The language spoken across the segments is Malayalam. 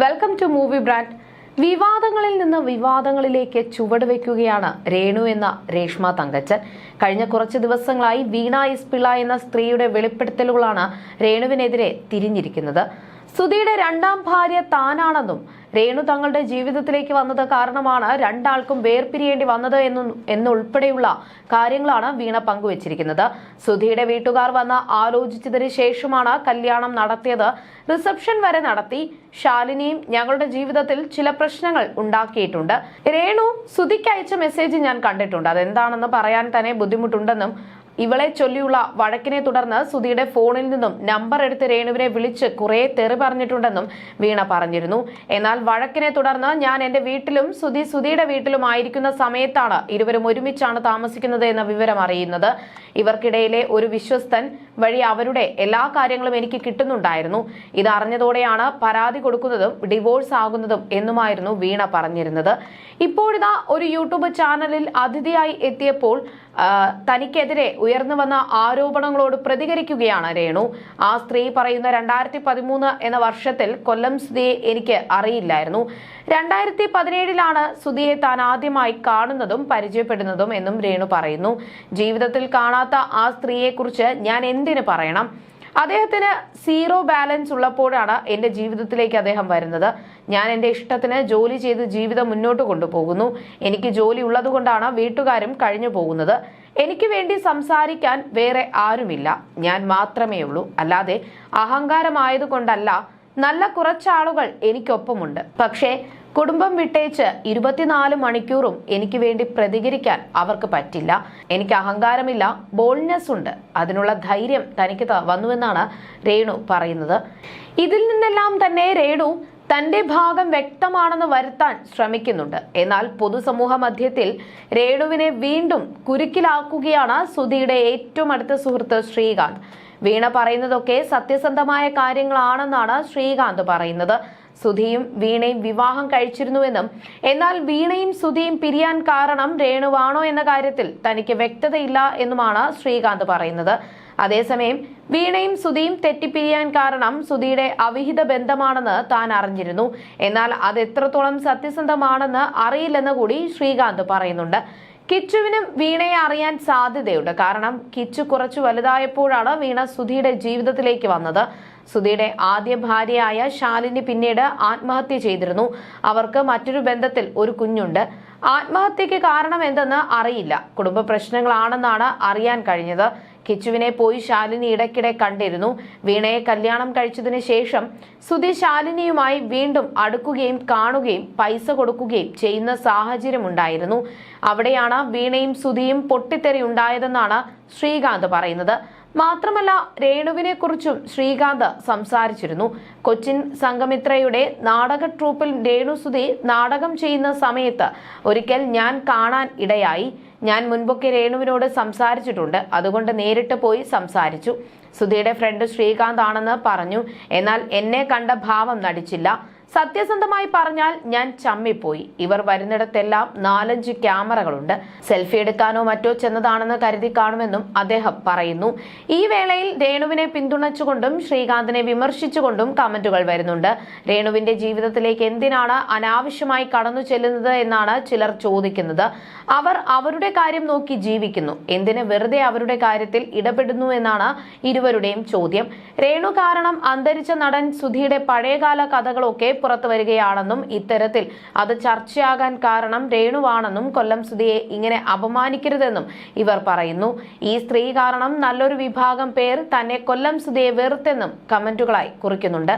വെൽക്കം ടു മൂവി ബ്രാൻഡ് വിവാദങ്ങളിൽ നിന്ന് വിവാദങ്ങളിലേക്ക് ചുവടുവെക്കുകയാണ് രേണു എന്ന രേഷ്മ തങ്കച്ചൻ. കഴിഞ്ഞ കുറച്ച് ദിവസങ്ങളായി വീണ എസ് പിള്ള എന്ന സ്ത്രീയുടെ വെളിപ്പെടുത്തലുകളാണ് രേണുവിനെതിരെ തിരിഞ്ഞിരിക്കുന്നത്. സുധിയുടെ രണ്ടാം ഭാര്യ താനാണെന്നും രേണു തങ്ങളുടെ ജീവിതത്തിലേക്ക് വന്നത് കാരണമാണ് രണ്ടാൾക്കും വേർപിരിയേണ്ടി വന്നത് എന്നു എന്നുൾപ്പെടെയുള്ള കാര്യങ്ങളാണ് വീണ പങ്കുവച്ചിരിക്കുന്നത്. സുധിയുടെ വീട്ടുകാർ വന്ന് ആലോചിച്ചതിന് ശേഷമാണ് കല്യാണം നടത്തിയത്. റിസപ്ഷൻ വരെ നടത്തി. ശാലിനിയും ഞങ്ങളുടെ ജീവിതത്തിൽ ചില പ്രശ്നങ്ങൾ ഉണ്ടാക്കിയിട്ടുണ്ട്. രേണു സുധിക്ക് അയച്ച മെസ്സേജ് ഞാൻ കണ്ടിട്ടുണ്ട്. അതെന്താണെന്ന് പറയാൻ തന്നെ ബുദ്ധിമുട്ടുണ്ടെന്നും ഇവളെ ചൊല്ലിയുള്ള വഴക്കിനെ തുടർന്ന് സുധിയുടെ ഫോണിൽ നിന്നും നമ്പർ എടുത്ത് രേണുവിനെ വിളിച്ച് കുറെ തെറി പറഞ്ഞിട്ടുണ്ടെന്നും വീണ പറഞ്ഞിരുന്നു. എന്നാൽ വഴക്കിനെ തുടർന്ന് ഞാൻ എന്റെ വീട്ടിലും സുധി സുധിയുടെ വീട്ടിലും ആയിരിക്കുന്ന സമയത്താണ് ഇരുവരും ഒരുമിച്ചാണ് താമസിക്കുന്നത് എന്ന വിവരം അറിയുന്നത്. ഇവർക്കിടയിലെ ഒരു വിശ്വസ്തൻ വഴി അവരുടെ എല്ലാ കാര്യങ്ങളും എനിക്ക് കിട്ടുന്നുണ്ടായിരുന്നു. ഇത് അറിഞ്ഞതോടെയാണ് പരാതി കൊടുക്കുന്നതും ഡിവോഴ്സ് ആകുന്നതും എന്നുമായിരുന്നു വീണ പറഞ്ഞിരുന്നത്. ഇപ്പോഴിതാ ഒരു യൂട്യൂബ് ചാനലിൽ അതിഥിയായി എത്തിയപ്പോൾ തനിക്കെതിരെ ഉയർന്നു വന്ന ആരോപണങ്ങളോട് പ്രതികരിക്കുകയാണ് രേണു. ആ സ്ത്രീ പറയുന്ന രണ്ടായിരത്തി പതിമൂന്ന് എന്ന വർഷത്തിൽ കൊല്ലം സുധിയെ എനിക്ക് അറിയില്ലായിരുന്നു. രണ്ടായിരത്തി പതിനേഴിലാണ് സുധിയെ താൻ ആദ്യമായി കാണുന്നതും പരിചയപ്പെടുന്നതും എന്നും രേണു പറയുന്നു. ജീവിതത്തിൽ കാണാത്ത ആ സ്ത്രീയെക്കുറിച്ച് ഞാൻ എന്തിനു പറയണം? അദ്ദേഹത്തിന് സീറോ ബാലൻസ് ഉള്ളപ്പോഴാണ് എന്റെ ജീവിതത്തിലേക്ക് അദ്ദേഹം വരുന്നത്. ഞാൻ എന്റെ ഇഷ്ടത്തിന് ജോലി ചെയ്ത് ജീവിതം മുന്നോട്ട് കൊണ്ടുപോകുന്നു. എനിക്ക് ജോലി ഉള്ളതുകൊണ്ടാണ് വീട്ടുകാരും കഴിഞ്ഞു പോകുന്നത്. എനിക്ക് വേണ്ടി സംസാരിക്കാൻ വേറെ ആരുമില്ല. ഞാൻ മാത്രമേ ഉള്ളൂ. അല്ലാതെ അഹങ്കാരമായതുകൊണ്ടല്ല നല്ല കുറച്ചാളുകൾ എനിക്കൊപ്പമുണ്ട്. പക്ഷേ കുടുംബം വിട്ടേച്ച് ഇരുപത്തിനാല് മണിക്കൂറും എനിക്ക് വേണ്ടി പ്രതികരിക്കാൻ അവർക്ക് പറ്റില്ല. എനിക്ക് അഹങ്കാരമില്ല ബോൾനെസ് ഉണ്ട്. അതിനുള്ള ധൈര്യം തനിക്ക് വന്നുവെന്നാണ് രേണു പറയുന്നത്. ഇതിൽ നിന്നെല്ലാം തന്നെ രേണു തന്റെ ഭാഗം വ്യക്തമാണെന്ന് വരുത്താൻ ശ്രമിക്കുന്നുണ്ട്. എന്നാൽ പൊതുസമൂഹ മധ്യത്തിൽ രേണുവിനെ വീണ്ടും കുരുക്കിലാക്കുകയാണ് സുധിയുടെ ഏറ്റവും അടുത്ത സുഹൃത്ത് ശ്രീകാന്ത്. വീണ പറയുന്നതൊക്കെ സത്യസന്ധമായ കാര്യങ്ങളാണെന്നാണ് ശ്രീകാന്ത് പറയുന്നത്. സുധിയും വീണയും വിവാഹം കഴിച്ചിരുന്നുവെന്നും എന്നാൽ വീണയും സുധിയും പിരിയാൻ കാരണം രേണുവാണോ എന്ന കാര്യത്തിൽ തനിക്ക് വ്യക്തതയില്ല എന്നുമാണ് ശ്രീകാന്ത് പറയുന്നത്. അതേസമയം വീണയും സുധിയും തെറ്റിപ്പിരിയാൻ കാരണം സുധിയുടെ അവിഹിത ബന്ധമാണെന്ന് താൻ അറിഞ്ഞിരുന്നു. എന്നാൽ അത് എത്രത്തോളം സത്യസന്ധമാണെന്ന് അറിയില്ലെന്ന് കൂടി ശ്രീകാന്ത് പറയുന്നുണ്ട്. കിച്ചുവിനും വീണയെ അറിയാൻ സാധ്യതയുണ്ട്. കാരണം കിച്ചു കുറച്ചു വലുതായപ്പോഴാണ് വീണ സുധിയുടെ ജീവിതത്തിലേക്ക് വന്നത്. സുധിയുടെ ആദ്യ ഭാര്യയായ ശാലിനി പിന്നീട് ആത്മഹത്യ ചെയ്തിരുന്നു. അവർക്ക് മറ്റൊരു ബന്ധത്തിൽ ഒരു കുഞ്ഞുണ്ട്. ആത്മഹത്യക്ക് കാരണം എന്തെന്ന് അറിയില്ല. കുടുംബ പ്രശ്നങ്ങളാണെന്നാണ് അറിയാൻ കഴിഞ്ഞത്. കിച്ചുവിനെ പോയി ശാലിനി ഇടയ്ക്കിടെ കണ്ടിരുന്നു. വീണയെ കല്യാണം കഴിച്ചതിന് ശേഷം സുധി ശാലിനിയുമായി വീണ്ടും അടുക്കുകയും കാണുകയും പൈസ കൊടുക്കുകയും ചെയ്യുന്ന സാഹചര്യം ഉണ്ടായിരുന്നു. അവിടെയാണ് വീണയും സുധിയും പൊട്ടിത്തെറി ഉണ്ടായതെന്നാണ് ശ്രീകാന്ത് പറയുന്നത്. മാത്രമല്ല രേണുവിനെ കുറിച്ചും ശ്രീകാന്ത് സംസാരിച്ചിരുന്നു. കൊച്ചിൻ സംഗമിത്രയുടെ നാടക ട്രൂപ്പിൽ രേണു സുധി നാടകം ചെയ്യുന്ന സമയത്ത് ഒരിക്കൽ ഞാൻ കാണാൻ ഇടയായി. ഞാൻ മുൻപൊക്കെ രേണുവിനോട് സംസാരിച്ചിട്ടുണ്ട്. അതുകൊണ്ട് നേരിട്ട് പോയി സംസാരിച്ചു. സുധിയുടെ ഫ്രണ്ട് ശ്രീകാന്ത് ആണെന്ന് പറഞ്ഞു. എന്നാൽ എന്നെ കണ്ട ഭാവം നടിച്ചില്ല. സത്യസന്ധമായി പറഞ്ഞാൽ ഞാൻ ചമ്മിപ്പോയി. ഇവർ വരുന്നിടത്തെല്ലാം നാലഞ്ച് ക്യാമറകളുണ്ട്. സെൽഫി എടുക്കാനോ മറ്റോ ചെന്നതാണെന്ന് കരുതി കാണുമെന്നും അദ്ദേഹം പറയുന്നു. ഈ വേളയിൽ രേണുവിനെ പിന്തുണച്ചുകൊണ്ടും ശ്രീകാന്തിനെ വിമർശിച്ചുകൊണ്ടും കമന്റുകൾ വരുന്നുണ്ട്. രേണുവിന്റെ ജീവിതത്തിലേക്ക് എന്തിനാണ് അനാവശ്യമായി കടന്നു ചെല്ലുന്നത് എന്നാണ് ചിലർ ചോദിക്കുന്നത്. അവർ അവരുടെ കാര്യം നോക്കി ജീവിക്കുന്നു. എന്തിന് വെറുതെ അവരുടെ കാര്യത്തിൽ ഇടപെടുന്നു എന്നാണ് ഇരുവരുടെയും ചോദ്യം. രേണു കാരണം അന്തരിച്ച നടൻ സുധിയുടെ പഴയകാല കഥകളൊക്കെ പുറത്തു വരികയാണെന്നും ഇത്തരത്തിൽ അത് ചർച്ചയാകാൻ കാരണം രേണുവാണെന്നും കൊല്ലം സുധിയെ ഇങ്ങനെ അപമാനിക്കരുതെന്നും ഇവർ പറയുന്നു. ഈ സ്ത്രീ കാരണം നല്ലൊരു വിഭാഗം പേർ തന്നെ കൊല്ലം സുധിയെ വെറുത്തെന്നും കമന്റുകളായി കുറിക്കുന്നുണ്ട്.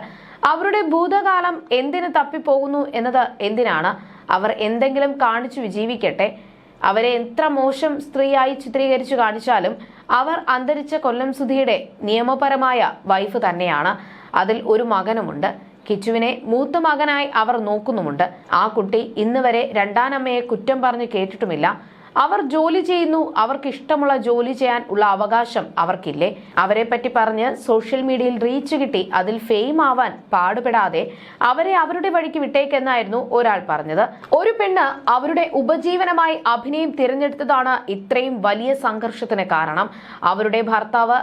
അവരുടെ ഭൂതകാലം എന്തിന് തപ്പിപ്പോകുന്നു എന്നത് എന്തിനാണ്? അവർ എന്തെങ്കിലും കാണിച്ചു ജീവിക്കട്ടെ. അവരെ എത്ര മോശം സ്ത്രീയായി ചിത്രീകരിച്ചു കാണിച്ചാലും അവർ അന്തരിച്ച കൊല്ലം സുധിയുടെ നിയമപരമായ വൈഫ് തന്നെയാണ്. അതിൽ ഒരു മകനുമുണ്ട്. കിച്ചുവിനെ മൂത്ത മകനായി അവർ നോക്കുന്നുമുണ്ട്. ആ കുട്ടി ഇന്ന് വരെ രണ്ടാനമ്മയെ കുറ്റം പറഞ്ഞ് കേട്ടിട്ടുമില്ല. അവർ ജോലി ചെയ്യുന്നു. അവർക്ക് ഇഷ്ടമുള്ള ജോലി ചെയ്യാൻ ഉള്ള അവകാശം അവർക്കില്ലേ. അവരെ പറ്റി പറഞ്ഞ് സോഷ്യൽ മീഡിയയിൽ റീച്ച് കിട്ടി. അതിൽ ഫെയിം ആവാൻ പാടുപെടാതെ അവരെ അവരുടെ വഴിക്ക് വിട്ടേക്കെന്നായിരുന്നു ഒരാൾ പറഞ്ഞത്. ഒരു പെണ്ണ് അവരുടെ ഉപജീവനമായി അഭിനയം തിരഞ്ഞെടുത്തതാണ് ഇത്രയും വലിയ സംഘർഷത്തിന് കാരണം. അവരുടെ ഭർത്താവ്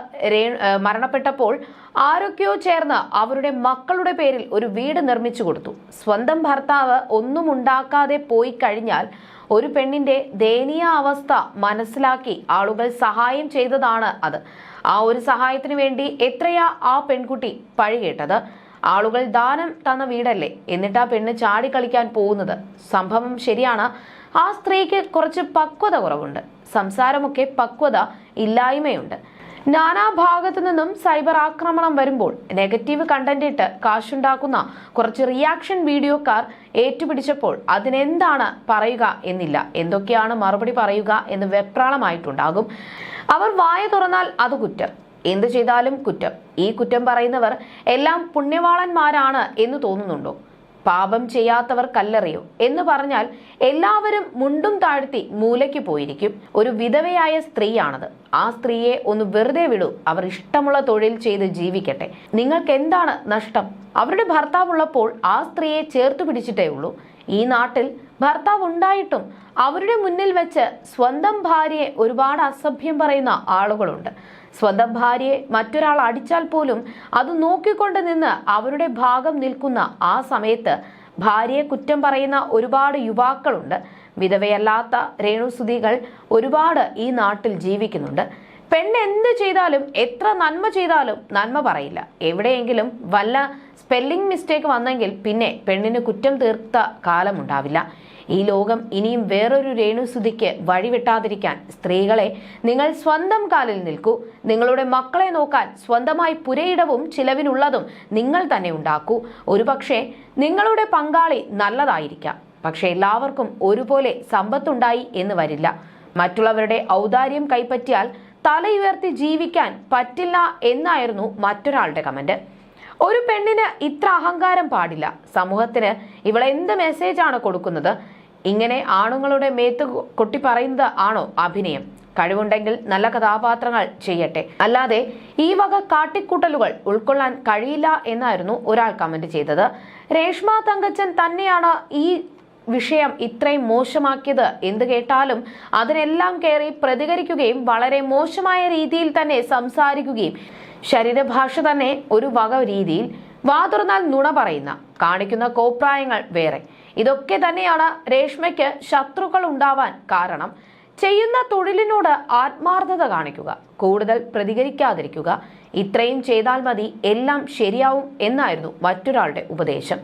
മരണപ്പെട്ടപ്പോൾ ആരൊക്കെയോ ചേർന്ന് അവരുടെ മക്കളുടെ പേരിൽ ഒരു വീട് നിർമ്മിച്ചു കൊടുത്തു. സ്വന്തം ഭർത്താവ് ഒന്നും ഉണ്ടാക്കാതെ പോയി കഴിഞ്ഞാൽ ഒരു പെണ്ണിന്റെ ദയനീയ അവസ്ഥ മനസ്സിലാക്കി ആളുകൾ സഹായം ചെയ്തതാണ് അത്. ആ ഒരു സഹായത്തിന് വേണ്ടി എത്രയാ ആ പെൺകുട്ടി പഴികേട്ടത്? ആളുകൾ ദാനം തന്ന വീടല്ലേ? എന്നിട്ട് ആ പെണ്ണ് ചാടി കളിക്കാൻ പോകുന്നത്? സംഭവം ശരിയാണ്. ആ സ്ത്രീക്ക് കുറച്ച് പക്വത കുറവുണ്ട്. സംസാരമൊക്കെ പക്വത ഇല്ലായ്മയുണ്ട്. നാനാഭാഗത്തു നിന്നും സൈബർ ആക്രമണം വരുമ്പോൾ നെഗറ്റീവ് കണ്ടന്റ് ഇട്ട് കാശുണ്ടാക്കുന്ന കുറച്ച് റിയാക്ഷൻ വീഡിയോക്കാർ ഏറ്റുപിടിച്ചപ്പോൾ അതിനെന്താണ് പറയുക എന്നില്ല. എന്തൊക്കെയാണ് മറുപടി പറയുക എന്ന് വെപ്രാളമായിട്ടുണ്ടാകും. അവർ വായ തുറന്നാൽ അത് കുറ്റം. എന്തു ചെയ്താലും കുറ്റം. ഈ കുറ്റം പറയുന്നവർ എല്ലാം പുണ്യവാളന്മാരാണ് എന്ന് തോന്നുന്നുണ്ടോ? പാപം ചെയ്യാത്തവർ കല്ലെറിയോ എന്ന് പറഞ്ഞാൽ എല്ലാവരും മുണ്ടും താഴ്ത്തി മൂലയ്ക്ക് പോയിരിക്കും. ഒരു വിധവയായ സ്ത്രീയാണത്. ആ സ്ത്രീയെ ഒന്ന് വെറുതെ വിടൂ. അവർ ഇഷ്ടമുള്ള തൊഴിൽ ചെയ്ത് ജീവിക്കട്ടെ. നിങ്ങൾക്ക് എന്താണ് നഷ്ടം? അവരുടെ ഭർത്താവുള്ളപ്പോൾ ആ സ്ത്രീയെ ചേർത്തു പിടിച്ചിട്ടേ ഉള്ളൂ. ഈ നാട്ടിൽ ഭർത്താവ് ഉണ്ടായിട്ടും അവരുടെ മുന്നിൽ വെച്ച് സ്വന്തം ഭാര്യയെ ഒരുപാട് അസഭ്യം പറയുന്ന ആളുകളുണ്ട്. സ്വന്തം ഭാര്യയെ മറ്റൊരാൾ അടിച്ചാൽ പോലും അത് നോക്കിക്കൊണ്ട് നിന്ന് അവരുടെ ഭാഗം നിൽക്കുന്ന ആ സമയത്ത് ഭാര്യയെ കുറ്റം പറയുന്ന ഒരുപാട് യുവാക്കളുണ്ട്. വിധവയല്ലാത്ത രേണുസുതികൾ ഒരുപാട് ഈ നാട്ടിൽ ജീവിക്കുന്നുണ്ട്. പെണ്ണ് എന്ത് ചെയ്താലും എത്ര നന്മ ചെയ്താലും നന്മ പറയില്ല. എവിടെയെങ്കിലും വല്ല സ്പെല്ലിംഗ് മിസ്റ്റേക്ക് വന്നെങ്കിൽ പിന്നെ പെണ്ണിന് കുറ്റം തീർത്ത കാലമുണ്ടാവില്ല. ഈ ലോകം ഇനിയും വേറൊരു രേണുസുതിക്ക് വഴിവിട്ടാതിരിക്കാൻ സ്ത്രീകളെ നിങ്ങൾ സ്വന്തം കാലിൽ നിൽക്കൂ. നിങ്ങളുടെ മക്കളെ നോക്കാൻ സ്വന്തമായി പുരയിടവും ചിലവിനുള്ളതും നിങ്ങൾ തന്നെ ഉണ്ടാക്കൂ. ഒരുപക്ഷെ നിങ്ങളുടെ പങ്കാളി നല്ലതായിരിക്കാം. പക്ഷെ എല്ലാവർക്കും ഒരുപോലെ സമ്പത്തുണ്ടായി എന്ന് വരില്ല. മറ്റുള്ളവരുടെ ഔദാര്യം കൈപ്പറ്റിയാൽ തലയുയർത്തി ജീവിക്കാൻ പറ്റില്ല എന്നായിരുന്നു മറ്റൊരാളുടെ കമന്റ്. ഒരു പെണ്ണിന് ഇത്ര അഹങ്കാരം പാടില്ല. സമൂഹത്തിന് ഇവൾ എന്ത് മെസ്സേജാണ് കൊടുക്കുന്നത്? ഇങ്ങനെ ആണുങ്ങളുടെ മേത്ത് കൊട്ടി പറയുന്നത് ആണോ അഭിനയം? കഴിവുണ്ടെങ്കിൽ നല്ല കഥാപാത്രങ്ങൾ ചെയ്യട്ടെ. അല്ലാതെ ഈ വക കാട്ടിക്കൂട്ടലുകൾ ഉൾക്കൊള്ളാൻ കഴിയില്ല എന്നായിരുന്നു ഒരാൾ കമന്റ് ചെയ്തത്. രേഷ്മ തങ്കച്ചൻ തന്നെയാണ് ഈ വിഷയം ഇത്രയും മോശമാക്കിയത് എന്ത് കേട്ടാലും അതിനെല്ലാം കയറി പ്രതികരിക്കുകയും വളരെ മോശമായ രീതിയിൽ തന്നെ സംസാരിക്കുകയും ശരീരഭാഷ തന്നെ ഒരു വക രീതിയിൽ വാതുറന്നാൽ നുണ പറയുന്ന കാണിക്കുന്ന കോപ്രായങ്ങൾ വേറെ. ഇതൊക്കെ തന്നെയാണ് രേഷ്മയ്ക്ക് ശത്രുക്കൾ ഉണ്ടാവാൻ കാരണം. ചെയ്യുന്ന തൊഴിലിനോട് ആത്മാർത്ഥത കാണിക്കുക കൂടുതൽ പ്രതികരിക്കാതിരിക്കുക. ഇത്രയും ചെയ്താൽ മതി എല്ലാം ശരിയാവും എന്നായിരുന്നു മറ്റൊരാളുടെ ഉപദേശം.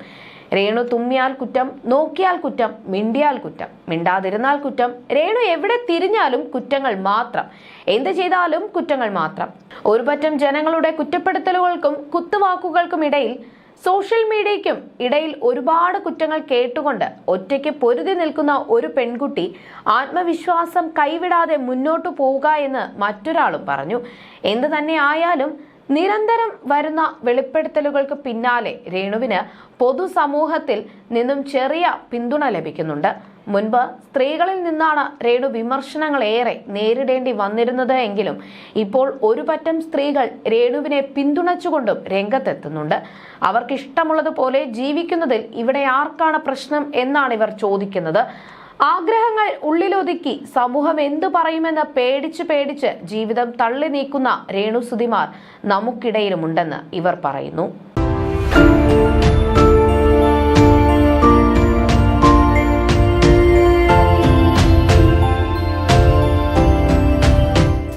രേണു തുമ്മിയാൽ കുറ്റം നോക്കിയാൽ കുറ്റം മിണ്ടിയാൽ കുറ്റം മിണ്ടാതിരുന്നാൽ കുറ്റം. രേണു എവിടെ തിരിഞ്ഞാലും കുറ്റങ്ങൾ മാത്രം. എന്ത് ചെയ്താലും കുറ്റങ്ങൾ മാത്രം. ഒരുപറ്റം ജനങ്ങളുടെ കുറ്റപ്പെടുത്തലുകൾക്കും കുത്തുവാക്കുകൾക്കും ഇടയിൽ സോഷ്യൽ മീഡിയയ്ക്കും ഇടയിൽ ഒരുപാട് കുറ്റങ്ങൾ കേട്ടുകൊണ്ട് ഒറ്റയ്ക്ക് പൊരുതി നിൽക്കുന്ന ഒരു പെൺകുട്ടി ആത്മവിശ്വാസം കൈവിടാതെ മുന്നോട്ടു പോവുക എന്ന് മറ്റൊരാളും പറഞ്ഞു. എന്ത് തന്നെ ആയാലും നിരന്തരം വരുന്ന വെളിപ്പെടുത്തലുകൾക്ക് പിന്നാലെ രേണുവിന് പൊതുസമൂഹത്തിൽ നിന്നും ചെറിയ പിന്തുണ ലഭിക്കുന്നുണ്ട്. മുൻപ് സ്ത്രീകളിൽ നിന്നാണ് രേണു വിമർശനങ്ങൾ ഏറെ നേരിടേണ്ടി വന്നിരുന്നത് എങ്കിലും ഇപ്പോൾ ഒരു പറ്റം സ്ത്രീകൾ രേണുവിനെ പിന്തുണച്ചുകൊണ്ടും രംഗത്തെത്തുന്നുണ്ട്. അവർക്ക് ഇഷ്ടമുള്ളതുപോലെ ജീവിക്കുന്നതിൽ ഇവിടെ ആർക്കാണ് പ്രശ്നം എന്നാണ് ഇവർ ചോദിക്കുന്നത്. ആഗ്രഹങ്ങൾ ഉള്ളിലൊതുക്കി സമൂഹം എന്തു പറയുമെന്ന് പേടിച്ച് പേടിച്ച് ജീവിതം തള്ളി നീക്കുന്ന രേണുസുതിമാർ നമുക്കിടയിലുമുണ്ടെന്ന് ഇവർ പറയുന്നു.